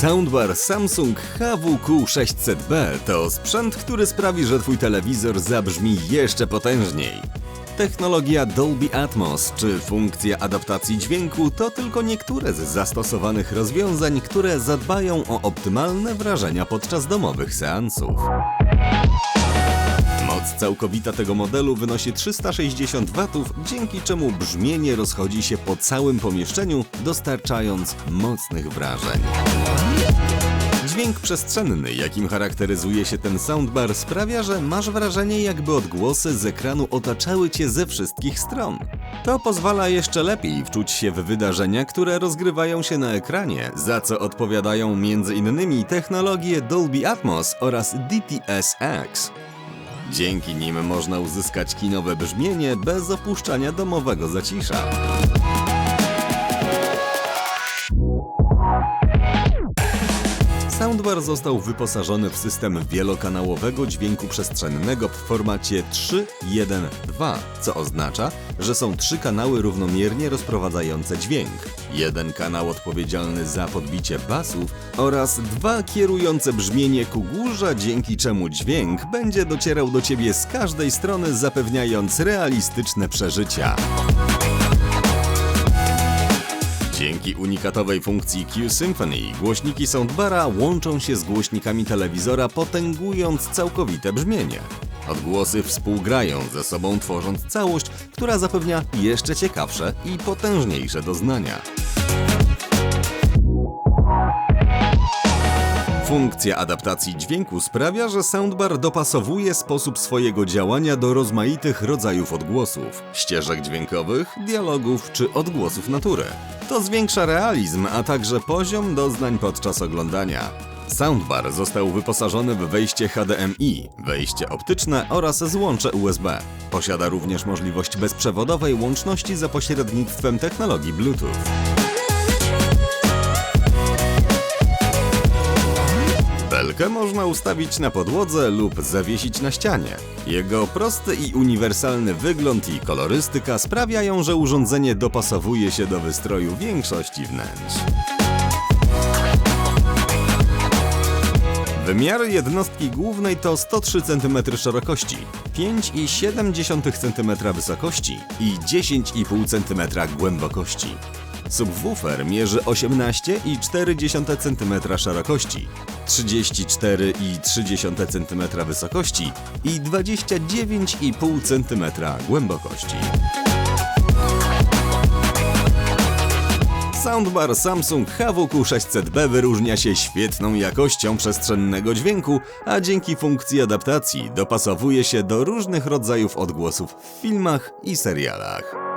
Soundbar Samsung HWQ600B to sprzęt, który sprawi, że Twój telewizor zabrzmi jeszcze potężniej. Technologia Dolby Atmos czy funkcja adaptacji dźwięku to tylko niektóre z zastosowanych rozwiązań, które zadbają o optymalne wrażenia podczas domowych seansów. Moc całkowita tego modelu wynosi 360 W, dzięki czemu brzmienie rozchodzi się po całym pomieszczeniu, dostarczając mocnych wrażeń. Dźwięk przestrzenny, jakim charakteryzuje się ten soundbar, sprawia, że masz wrażenie, jakby odgłosy z ekranu otaczały cię ze wszystkich stron. To pozwala jeszcze lepiej wczuć się w wydarzenia, które rozgrywają się na ekranie, za co odpowiadają m.in. technologie Dolby Atmos oraz DTS-X. Dzięki nim można uzyskać kinowe brzmienie bez opuszczania domowego zacisza. Soundbar został wyposażony w system wielokanałowego dźwięku przestrzennego w formacie 3.1.2, co oznacza, że są trzy kanały równomiernie rozprowadzające dźwięk. Jeden kanał odpowiedzialny za podbicie basów oraz dwa kierujące brzmienie ku górze, dzięki czemu dźwięk będzie docierał do ciebie z każdej strony, zapewniając realistyczne przeżycia. Dzięki unikatowej funkcji Q-Symphony głośniki soundbara łączą się z głośnikami telewizora, potęgując całkowite brzmienie. Odgłosy współgrają ze sobą, tworząc całość, która zapewnia jeszcze ciekawsze i potężniejsze doznania. Funkcja adaptacji dźwięku sprawia, że soundbar dopasowuje sposób swojego działania do rozmaitych rodzajów odgłosów, ścieżek dźwiękowych, dialogów czy odgłosów natury. To zwiększa realizm, a także poziom doznań podczas oglądania. Soundbar został wyposażony w wejście HDMI, wejście optyczne oraz złącze USB. Posiada również możliwość bezprzewodowej łączności za pośrednictwem technologii Bluetooth. Belkę można ustawić na podłodze lub zawiesić na ścianie. Jego prosty i uniwersalny wygląd i kolorystyka sprawiają, że urządzenie dopasowuje się do wystroju większości wnętrz. Wymiary jednostki głównej to 103 cm szerokości, 5,7 cm wysokości i 10,5 cm głębokości. Subwoofer mierzy 18,4 cm szerokości, 34,3 cm wysokości i 29,5 cm głębokości. Soundbar Samsung HWQ600B wyróżnia się świetną jakością przestrzennego dźwięku, a dzięki funkcji adaptacji dopasowuje się do różnych rodzajów odgłosów w filmach i serialach.